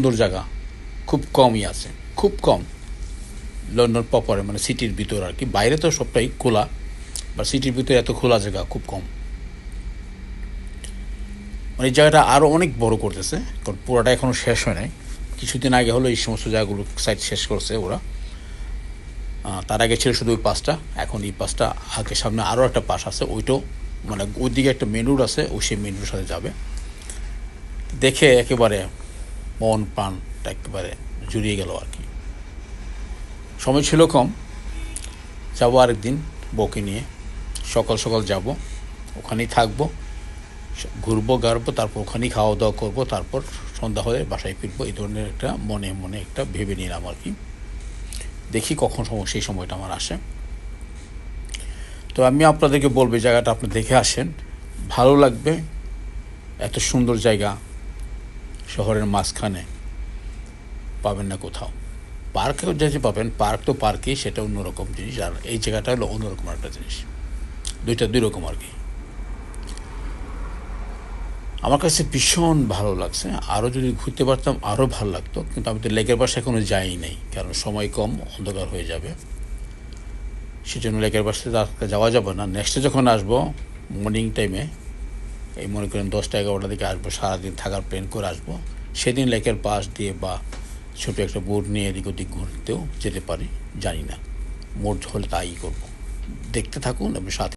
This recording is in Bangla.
সুন্দর জায়গা। খুব কমই আছে। খুব কম। লন্ডন প্রপারে মানে সিটির ভিতর আর কি। বাইরে তো সবটাই খোলা বা সিটির ভিতরে এত খোলা জায়গা খুব কম। মানে এই জায়গাটা আরও অনেক বড় করতেছে, কারণ পুরোটা এখনও শেষ হয় নাই। কিছুদিন আগে হলো এই সমস্ত জায়গাগুলো সাইট শেষ করছে ওরা। তার আগে ছিল শুধু ওই পাসটা এখন এই পাসটা আগে সামনে আরও একটা পাস আছে, ওইটাও মানে ওই দিকে একটা মেন রোড আছে ওই সেই মেন রোডের সাথে যাবে। দেখে একেবারে মন প্রাণটা একেবারে জুড়িয়ে গেল আর কি। সময় ছিল কম। যাব আরেকদিন বউকে নিয়ে। সকাল সকাল যাব, ওখানেই থাকব। ঘুরবো, গাড়বো, তারপর ওখানেই খাওয়া দাওয়া করব, তারপর সন্ধ্যা হলে বাসায় ফিরবো। এই ধরনের একটা মনে মনে একটা ভেবে নিলাম আর কি। দেখি কখন সেই সময়টা আমার আসে। তো আমি আপনাদেরকে বলব জায়গাটা আপনি দেখে আসেন। ভালো লাগবে, এত সুন্দর জায়গা। শহরের মাঝখানে পাবেন না কোথাও। পার্কেও যে পাবেন, পার্ক তো পার্কই, সেটা অন্যরকম জিনিস। আর এই জায়গাটা হলো অন্যরকম একটা জিনিস। দুইটা, দুই রকম আর কি। আমার কাছে ভীষণ ভালো লাগছে। আরও যদি ঘুরতে পারতাম আরও ভালো লাগতো। কিন্তু আমি তো লেকের পাশে এখনও যাই নাই, কারণ সময় কম, অন্ধকার হয়ে যাবে। সেজন্য লেকের পাশে যাওয়া যাবে না। নেক্সটে যখন আসব মর্নিং টাইমে এই মনে করেন দশটা এগারোটা দিকে আসব, সারাদিন থাকার প্ল্যান করে আসব। সেদিন লেকের পাশ দিয়ে বা ছোটো একটা বোট নিয়ে এদিক ওদিক ঘুরতেও যেতে পারি, জানি না। মোট হলে তাই করব। দেখতে থাকুন এবং সাথে